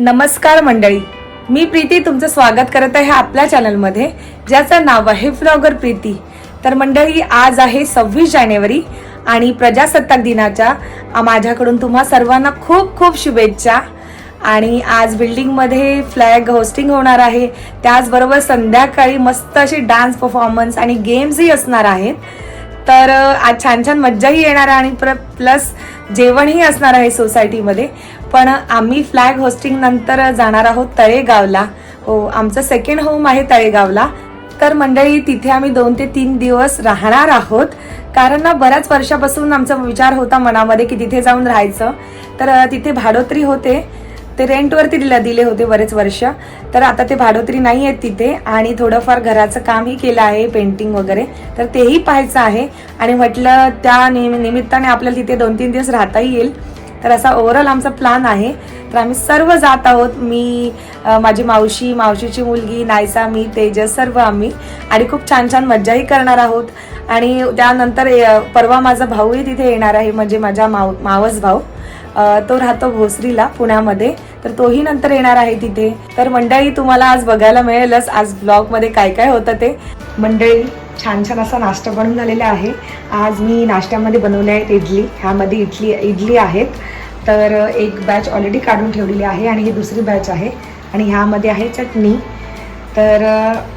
नमस्कार मंडळी. मी प्रीती तुमचं स्वागत करत आहे आपल्या चॅनलमध्ये ज्याचं नाव आहे फ्लॉगर प्रीती. तर मंडळी आज आहे सव्वीस जानेवारी आणि प्रजासत्ताक दिनाच्या माझ्याकडून तुम्हा सर्वांना खूप खूप शुभेच्छा. आणि आज बिल्डिंगमध्ये फ्लॅग होस्टिंग होणार आहे. त्याचबरोबर संध्याकाळी मस्त असे डान्स परफॉर्मन्स आणि गेम्सही असणार आहेत. तर आज छान छान मज्जाही येणार आहे आणि प्र प्लस जेवणही असणार आहे सोसायटीमध्ये. पण आम्ही फ्लॅग होस्टिंग नंतर जाणार आहोत तळेगावला. हो आमचं सेकंड होम आहे तळेगावला. तर मंडळी तिथे आम्ही दोन ते तीन दिवस राहणार आहोत. कारण ना बऱ्याच वर्षापासून आमचा विचार होता मनामध्ये की तिथे जाऊन राहायचं. तर तिथे भाडोत्री होते. ते रेंटवरती दिला दिले होते बरेच वर्ष. तर आता ते भाडोत्री नाही आहेत तिथे आणि थोडंफार घराचं कामही केलं आहे पेंटिंग वगैरे. तर तेही पाहायचं आहे. आणि म्हटलं त्या निमित्ताने आपल्याला तिथे दोन तीन दिवस राहता येईल. तर असा ओव्हरऑल आमचा प्लॅन आहे. तर आम्ही सर्व जात आहोत. मी माझी मावशी मावशीची मुलगी नायसा मी तेजस सर्व आम्ही. आणि खूप छान छान मज्जाही करणार आहोत. आणि त्यानंतर परवा माझा भाऊही तिथे येणार आहे म्हणजे माझा माव मावस भाऊ. तो राहतो भोसरीला पुण्यामध्ये. तर तोही नंतर येणार आहे तिथे. तर मंडळी तुम्हाला आज बघायला मिळेलच. आज ब्लॉगमध्ये काय काय होतं ते. मंडळी छान छान असा नाश्ता बनून झालेला आहे. आज मी नाश्त्यामध्ये बनवले आहेत इडली. ह्यामध्ये इडली इडली आहेत. तर एक बॅच ऑलरेडी काढून ठेवलेली आहे आणि ही दुसरी बॅच आहे. आणि ह्यामध्ये आहे चटणी. तर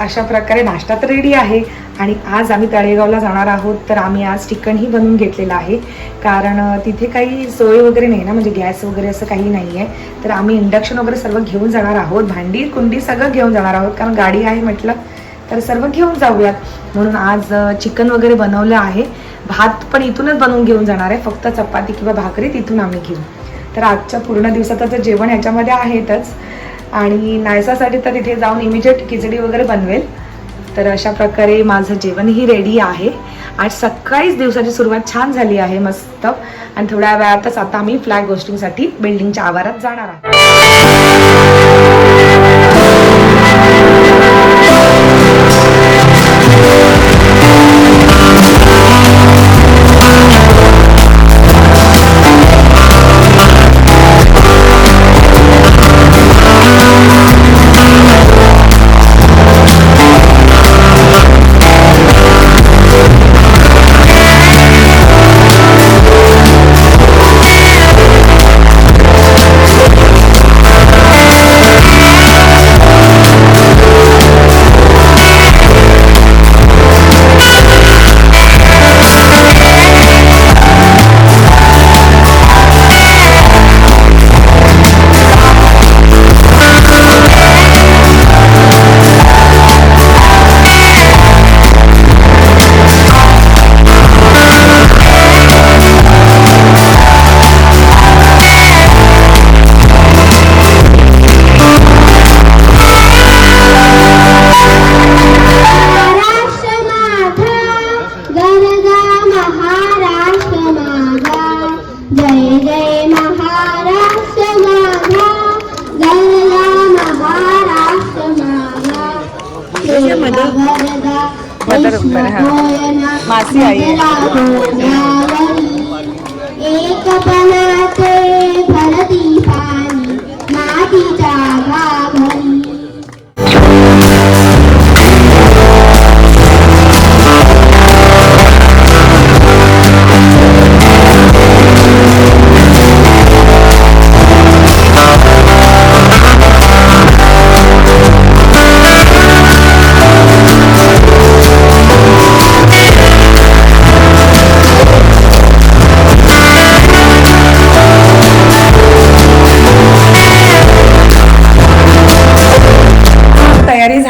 अशा प्रकारे नाश्ता तर रेडी आहे. आणि आज आम्ही तळेगावला जाणार आहोत. तर आम्ही आज चिकनही बनवून घेतलेलं आहे. कारण तिथे काही सोय वगैरे नाही ना. म्हणजे गॅस वगैरे असं काही नाही आहे तर आम्ही इंडक्शन वगैरे सर्व घेऊन जाणार आहोत. भांडी कुंडी सगळं घेऊन जाणार आहोत. कारण गाडी आहे म्हटलं तर सर्व घेऊन जाऊयात. म्हणून आज चिकन वगैरे बनवलं आहे. भात पण इथूनच बनवून घेऊन जाणार आहे. फक्त चपाती किंवा भाकरी तिथून आम्ही घेऊ. तर आजच्या पूर्ण दिवसाचं जेवण ह्याच्यामध्ये आहेतच. आणि नायसासाठी तर तिथे जाऊन इमिजिएट खिचडी वगैरे बनवेल. तर अशा प्रकारे माझं जेवणही रेडी आहे. आज सकाळीच दिवसाची सुरुवात छान झाली आहे मस्त. आणि थोड्या वेळातच आता आम्ही फ्लॅग गोष्टींसाठी बिल्डिंगच्या आवारात जाणार आहोत.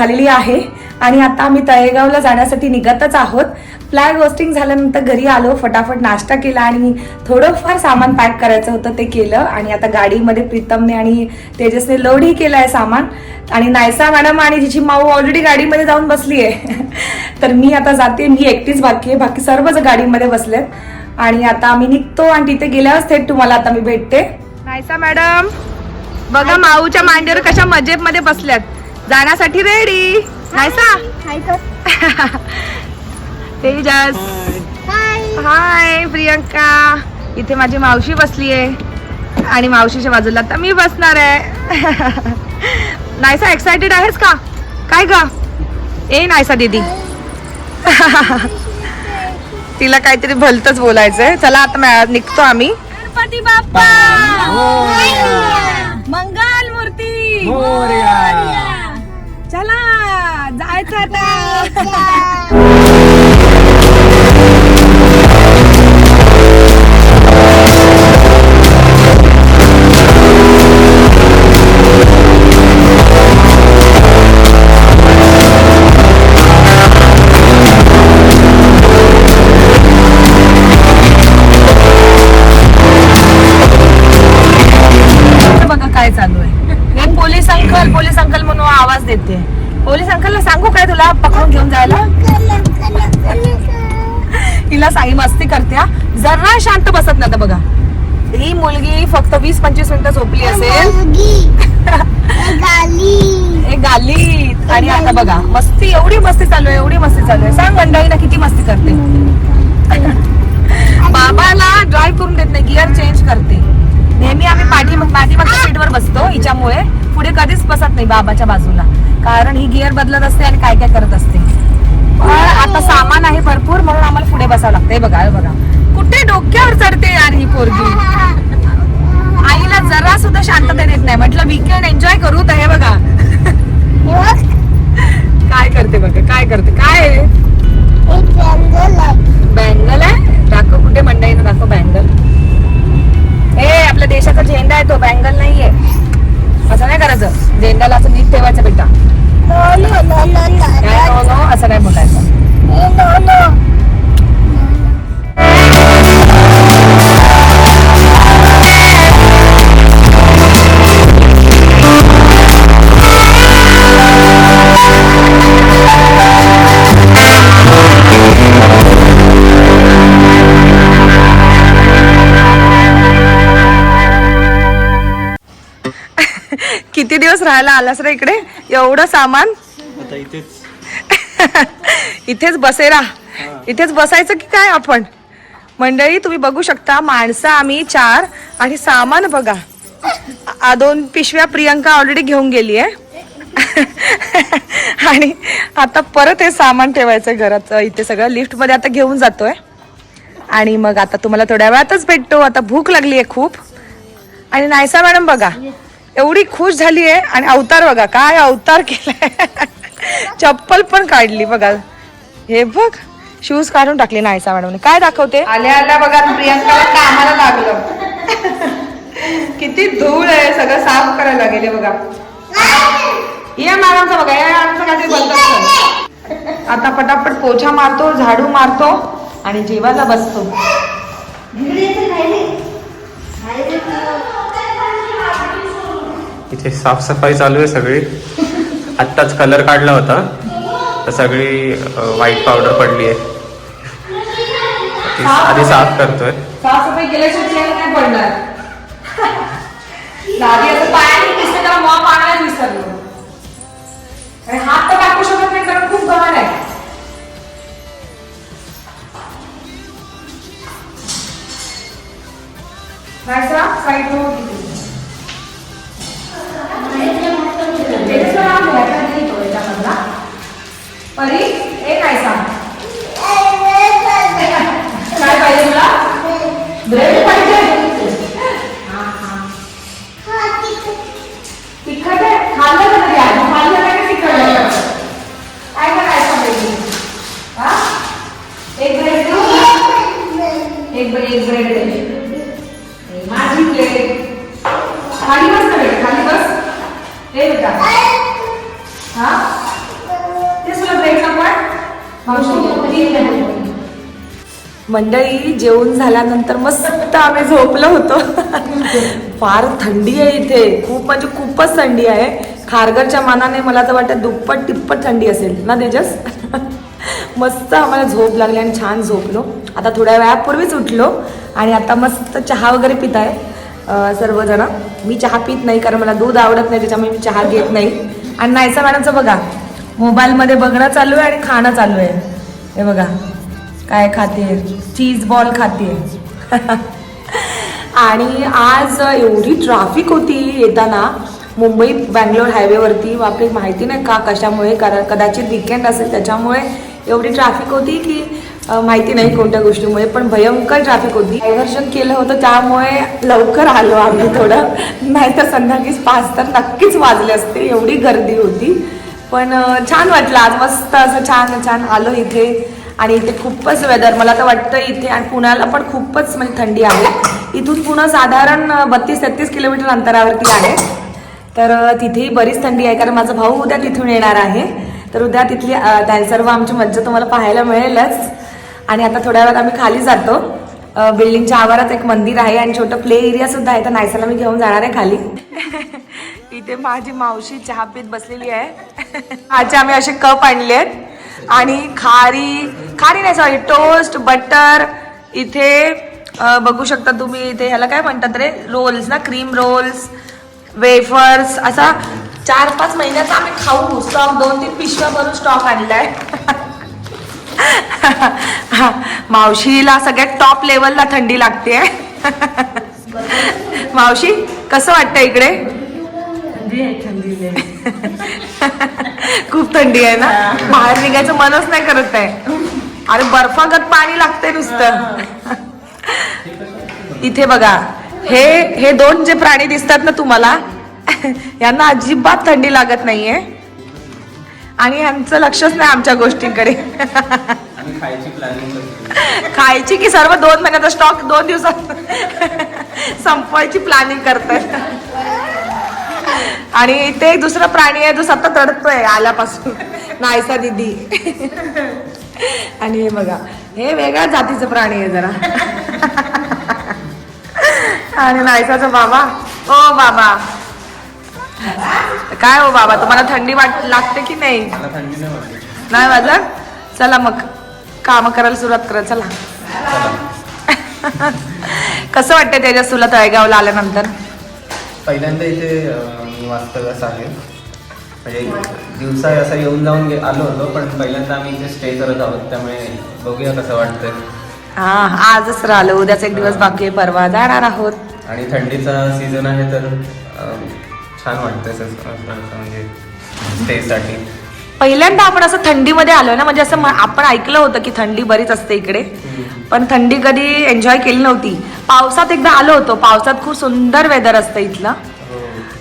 झालेली आहे. आणि आता आम्ही तळेगावला जाण्यासाठी निघतच आहोत. फ्लॅग होस्टिंग झाल्यानंतर घरी आलो फटाफट नाश्ता केला आणि थोडंफार सामान पॅक करायचं होतं ते केलं. आणि आता गाडीमध्ये प्रीतमने आणि तेजसने लोडही केलं आहे सामान. आणि नायसा मॅडम आणि तिची माऊ ऑलरेडी गाडीमध्ये जाऊन बसली आहे तर मी आता जाते. मी एकटीच बाकी आहे. बाकी सर्वच गाडीमध्ये बसलेत. आणि आता आम्ही निघतो आणि तिथे गेल्यावर थेट तुम्हाला आता मी भेटते. नायसा मॅडम बघा माऊच्या मांडीवर कशा मजेमध्ये बसल्यात. जाण्यासाठी ready Naysa Tejas hi hi Priyanka. इथे माझी मावशी बसली आहे आणि मावशीच्या बाजूला आता मी बसणार आहे. नायसा एक्साइटेड आहेस का? काय ग? ए नायसा दीदी. तिला काहीतरी भलतच बोलायचंय. चला आता मा- निघतो आम्ही. गणपती बाप्पा! मंगल मूर्ती! आता जायला? तिला साई मस्ती करते हा. जरा शांत बसत नाही बघा. ही मुलगी फक्त वीस पंचवीस मिनिटं झोपली असेल. गाली. आणि आता बघा मस्ती एवढी मस्ती चालू आहे एवढी मस्ती चालू आहे. सांग मंडळीला किती मस्ती करते. बाबाला ड्राईव्ह करून देत नाही गिअर चेंज करते. नेहमी आम्ही पाठी पाठीमागच्या सीटवर बसतो हिच्यामुळे. पुढे कधीच बसत नाही बाबाच्या बाजूला. कारण ही गिअर बदलत असते आणि काय काय करत असते. पण आता सामान आहे भरपूर म्हणून आम्हाला पुढे बसावं लागतंय बघा बघा. कुठे डोक्यावर चढते यार ही पोरगी? आईला जरा सुद्धा शांतता देत नाही. म्हटलं वीकेंड एन्जॉय करू तर हे बघा. काय करते बघा काय करते काय बँगल आहे. दाखव कुठे मंडईनं दाखव बँगल. ए आपल्या देशाचा झेंडा आहे तो बँगल नाहीये. असं नाही करायचं. झेंडाला असं नीट ठेवायचं बेटा. काय नो नो असं नाही बोलायचं राहायला आलास रे इकडे? एवढं सामान? आता इथेच. इथेच बसेरा. इथेच बसायचं की काय आपण? मंडळी तुम्ही बघू शकता माणसं आम्ही चार आणि सामान बघा. आ- दोन पिशव्या प्रियंका ऑलरेडी घेऊन गेली आहे आणि आता परत हे सामान ठेवायचं घरात. इथे सगळं लिफ्टमध्ये आता घेऊन जातोय. आणि मग आता तुम्हाला थोड्या वेळातच भेटतो. आता भूक लागली आहे खूप. आणि नायसा मॅडम बघा. एवढी खुश झाली आहे आणि अवतार बघा काय अवतार केलाय. चप्पल पण काढली बघा. हे बघ शूज काढून टाकले नायसा मॅडमने. काय दाखवते? आल्या आल्या बघा प्रियंकाला कामाला लागलं. किती धूळ आहे सगळं साफ करायला गेले बघा. या मॅडमचा बघा या मॅडमचा काहीतरी बदलत आता पटापट पोछा मारतो झाडू मारतो आणि जेवायला बसतो. इथे साफसफाई चालू आहे सगळी. आत्ताच कलर काढला होता. तर सगळी व्हाईट पावडर पडली आहे. ती आधी साफ करतोय. साफसफाई केल्याशिवाय नाही पडणार? दादी असं पायाने त्याला आणि हात तर टाकू शकत नाही कारण खूप आहे. साईड वर परी ए नायसा काय पाहिजे तुला? ब्रेड पाहिजे. तिखट आहे. खाल्लं का तरी आधी खाल्लं का नाही तिखट? आहे काय करायचं पाहिजे हा? एक ब्रेड देऊ एक ब्रेड एक ब्रेड दे. हे माझी प्लेट खाली बस ना बेटा खाली बस. ए बेटा. हा ते तुला ब्रेड नको आहे मावशी मंडळी जेवण झाल्यानंतर मस्त आम्ही झोपलो होतो. फार थंडी आहे इथे. खूप म्हणजे खूपच थंडी आहे. खारघरच्या मानाने मला तर वाटतं दुप्पट तिप्पट थंडी असेल. ना तेजस? मस्त आम्हाला झोप लागली आणि छान झोपलो. आता थोड्या वेळापूर्वीच उठलो आणि आता मस्त चहा वगैरे पित आहे सर्वजण. मी चहा पित नाही कारण मला दूध आवडत नाही त्याच्यामुळे मी चहा घेत नाही. आणि नायसा मॅडमचं बघा मोबाईलमध्ये बघणं चालू आहे आणि खाणं चालू आहे. हे बघा काय खाते? चीज बॉल खाते. आणि आज एवढी ट्राफिक होती येताना मुंबई बँगलोर हायवेवरती आपली माहिती नाही का कशामुळे कारण कदाचित विकेंड असेल त्याच्यामुळे एवढी ट्रॅफिक होती की माहिती नाही कोणत्या गोष्टीमुळे पण भयंकर ट्रॅफिक होती. डायव्हर्जन केलं होतं त्यामुळे लवकर आलो आम्ही थोडं. नाही तर संध्याकाळी पाच तर नक्कीच वाजले असते एवढी गर्दी होती. पण छान वाटलं. आज मस्त असं छान छान आलो इथे. आणि इथे खूपच वेदर मला तर वाटतं इथे आणि पुण्याला पण खूपच म्हणजे थंडी आहे. इथून पुणं साधारण बत्तीस तेहतीस किलोमीटर अंतरावरती आहे. तर तिथेही बरीच थंडी आहे. कारण माझा भाऊ उद्या तिथून येणार आहे. तर उद्या तिथली सर्व आमची मज्जा तुम्हाला पाहायला मिळेलच. आणि आता थोड्या वेळात आम्ही खाली जातो. बिल्डिंगच्या आवारात एक मंदिर आहे आणि छोटं प्ले एरिया सुद्धा आहे. तर नायसाला मी घेऊन जाणार आहे खाली. इथे माझी मावशी चहा पीत बसलेली आहे. आजचे आम्ही असे कप आणले आहेत. आणि खारी खारी नाही सॉरी टोस्ट बटर इथे बघू शकता तुम्ही इथे ह्याला काय म्हणतात रे? रोल्स ना क्रीम रोल्स वेफर्स असा चार पाच महिन्याचा आम्ही खाऊ स्टॉक दोन तीन पिशव्या भरून स्टॉक आणलाय. मावशीला सगळ्यात टॉप लेवलला थंडी लागते मावशी कसं वाटतं इकडे? खूप थंडी आहे ना? बाहेर निघायचं मनच नाही करत आहे. अरे बर्फागत पाणी लागतंय नुसतं. इथे बघा हे हे दोन जे प्राणी दिसतात ना तुम्हाला यांना अजिबात थंडी लागत नाहीये. आणि यांचं लक्षच नाही आमच्या गोष्टींकडे. खायची प्लॅनिंग खायची की सर्व दोन महिन्याचा स्टॉक दोन दिवसात संपवायची प्लॅनिंग करतायत. आणि ते एक दुसरा प्राणी आहे जो सतत रडतोय आल्यापासून. नायसा दिदी. आणि हे बघा हे वेगळ्या जातीचं प्राणी आहे जरा. आणि नायसाचा बाबा. ओ बाबा. काय हो बाबा तुम्हाला थंडी वाट लागते की नाही? नाही वाटत. वाजत? चला मग काम करायला सुरुवात करा चला. कसं वाटतंय त्याच्या सुला तळेगावला आल्यानंतर? पहिल्यांदा इथे मी वास्तव्यास आहे. म्हणजे दिवसा असं येऊन जाऊन गे- आलो होतो पण पहिल्यांदा आम्ही इथे स्टे करत आहोत त्यामुळे बघूया कसं वाटतंय. हा आजच राहिलो उद्याचा एक दिवस बाकी आहे परवा जाणार आहोत. आणि थंडीचा सीझन आहे तर अं, छान वाटतंय असं- असं- असं म्हणजे स्टेसाठी पहिल्यांदा आपण असं थंडीमध्ये आलोय ना म्हणजे असं म- आपण ऐकलं होतं की थंडी बरीच असते इकडे. पण थंडी कधी एन्जॉय केली नव्हती. पावसात एकदा आलो होतो पावसात खूप सुंदर वेदर असतं इथलं.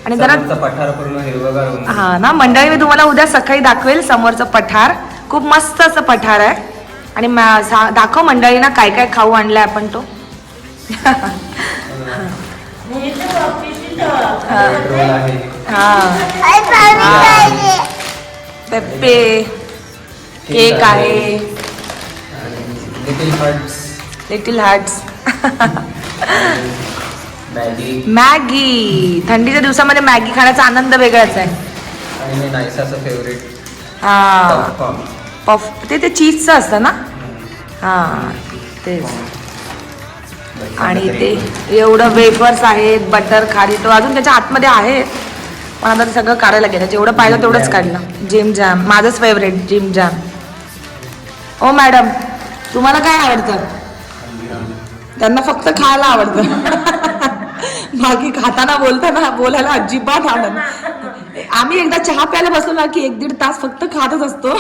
आणि जरा- पठार पूर्ण हिरवगार हा ना मंडळी मी तुम्हाला उद्या सकाळी दाखवेल समोरचं पठार. खूप मस्त असं पठार आहे. आणि दाखव मंडळीना काय काय खाऊ आणलाय आपण तो. हा. पेप्पे केक आहे. Little hearts little hearts Maggi. थंडीच्या दिवसामध्ये मॅगी खाण्याचा आनंद वेगळाच आहे. हे. हा पफ ते ते चीजचं असतं ना? हा तेच. आणि ते एवढं वेफर्स आहेत बटर खारी तो अजून त्याच्या आतमध्ये आहेत पण आता ते सगळं काढायला गेलं. जेवढं पाहिलं तेवढंच काढलं. जिम जॅम माझंच फेवरेट जिम जॅम ओ मॅडम तुम्हाला काय आवडतं? त्यांना फक्त खायला आवडतं. बाकी खाताना बोलताना बोलायला अजिबात आवडत आम्ही एकदा चहा प्यायला बसलो ना की एक दीड तास फक्त खातच असतो.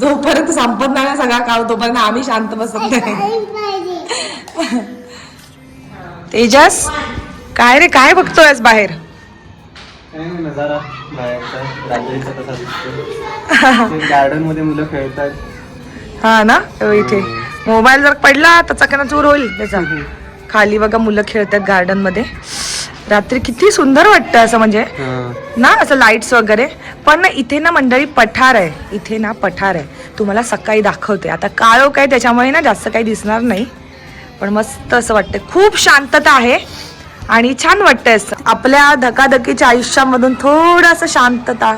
जोपर्यंत संपत नाही सगळा काळ तोपर्यंत आम्ही शांत बसत नाही. तेजस काय रे काय बघतोयस बाहेर? गार्डनमध्ये मुलं खेळतात हा ना हो इथे. मोबाईल जर पडला तर चकना चूर होईल त्याचा. खाली बघा मुलं खेळतात गार्डनमध्ये. रात्री किती सुंदर वाटतं असं म्हणजे. ना असं लाईट्स वगैरे. पण ना इथे ना मंडळी पठार आहे. इथे ना पठार आहे. तुम्हाला सकाळी दाखवते. आता काळो काय त्याच्यामुळे ना जास्त काही दिसणार नाही. पण मस्त असं वाटतं खूप शांतता आहे. आणि छान वाटतंय असं. आपल्या धकाधकीच्या आयुष्यामधून थोडंसं शांतता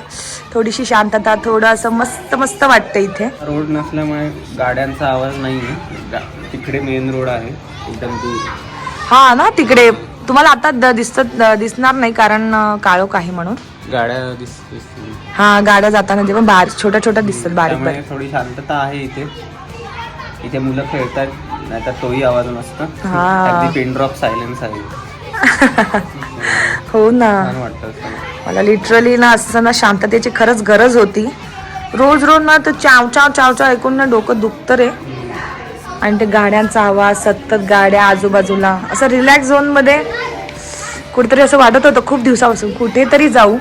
थोडीशी शांतता थोडं असं मस्त मस्त वाटतं इथे. रोड नसल्यामुळे गाड्यांचा आवाज नाहीये. तिकडे मेन रोड आहे. एकदम दूर. हा ना तिकडे. तुम्हाला आता दिसत दिसणार नाही कारण काळोख आहे म्हणून. गाड्या दिस दिसतील. हा गाड्या जाताना ते पण बारीक छोट्या छोट्या दिसतात बारीक त्यामुळे बारीक. थोडी शांतता आहे इथे. इथे मुलं खेळतात नाहीतर तोही आवाज मस्त. हा. अगदी पिन ड्रॉप सायलेन्स आहे. हो ना. छान वाटतं असं. मला लिटरली ना असं ना शांततेची खरंच गरज होती. रोज रोज ना तो चाव चाव चाव चाव ऐकून ना डोकं दुखतं रे. आणि ते गाड्यांचा आवाज सतत गाड्या आजूबाजूला. असं रिलॅक्स झोनमध्ये कुठेतरी असं वाटत होतं खूप दिवसापासून कुठेतरी जाऊ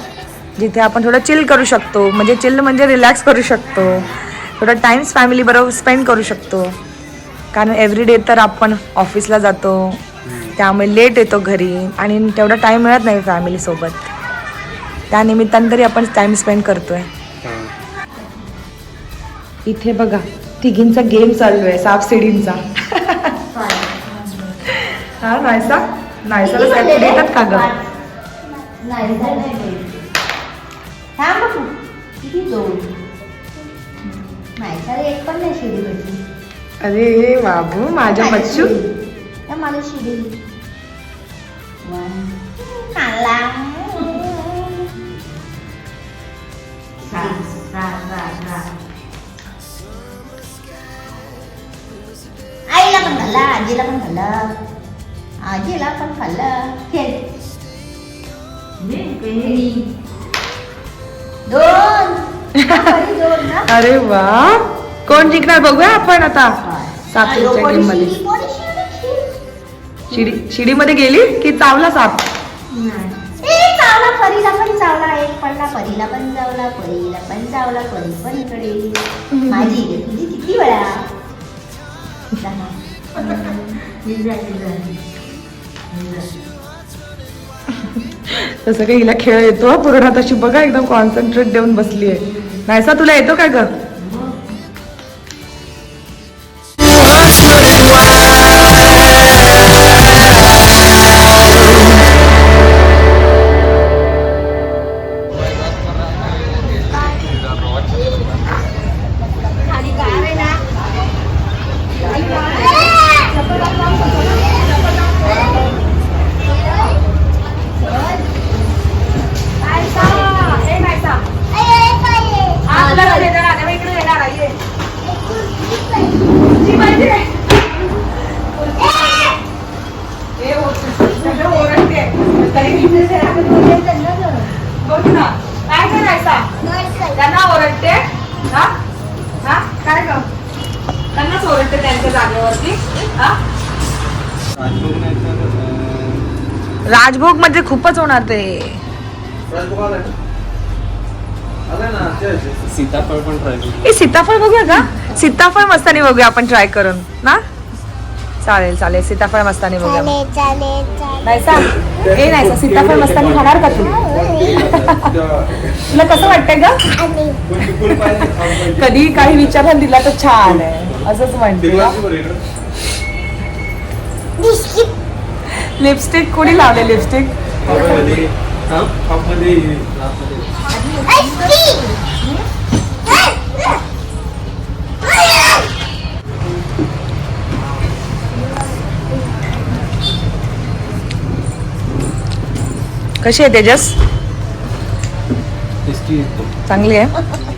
जिथे आपण थोडं चिल करू शकतो. म्हणजे चिल म्हणजे रिलॅक्स करू शकतो. थोडा टाइम्स फॅमिली बरोबर स्पेंड करू शकतो. कारण एव्हरी डे तर आपण ऑफिसला जातो. त्यामुळे लेट येतो घरी आणि तेवढा टाईम मिळत नाही फॅमिलीसोबत त्या निमित्तानं तरी आपण टाइम स्पेंड करतोय. इथे बघा. तिघींचा गेम चालू आहे साप सिडींचा. हा नायसा? नायसाला साप येतात का ग? अरे बाबू माझ्या बच्चू. त्या मला शिडी. पण खाल्ला आजीला पण खाल्लं आजीला पण खाल्लं खेळ दोन दोन ना अरे वा कोण जिंकणार बघूया आपण आता साप सिडीच्या गेममध्ये शिडी शिडीमध्ये गेली की चावला साप चावला परीला पण चावला एक पडला परीला पण चावला परीला पण चावला परी पण इकडे माझी तुझी किती वेळा. तसं काही हिला खेळ येतो. पूर्ण तशी बघा एकदम कॉन्सन्ट्रेट देऊन बसली आहे नायसा तुला येतो काय ग? काय करायचा? त्यांना ओरडते? हा? हा? काय ग? त्यांनाच ओरडते त्यांच्या जागेवरती. हा? राजभोग म्हणजे खूपच होणार ते. सीताफळ पण ट्राय करू. हे सीताफळ बघूया का? सीताफळ मस्तानी बघूया आपण ट्राय करून ना? चालेल चालेल. सीताफळ मस्तानी बघूया चालेल चालेल चालेल. नाहीसा ए नाहीसा सीताफळ मस्तानी खाणार का तू? तुला कसं वाटतंय ग? कधी काही विचार दिला तर छान आहे. असंच म्हणते. लिपस्टिक कोणी लावले लिपस्टिक? कशी आहे तेजस? चांगली आहे.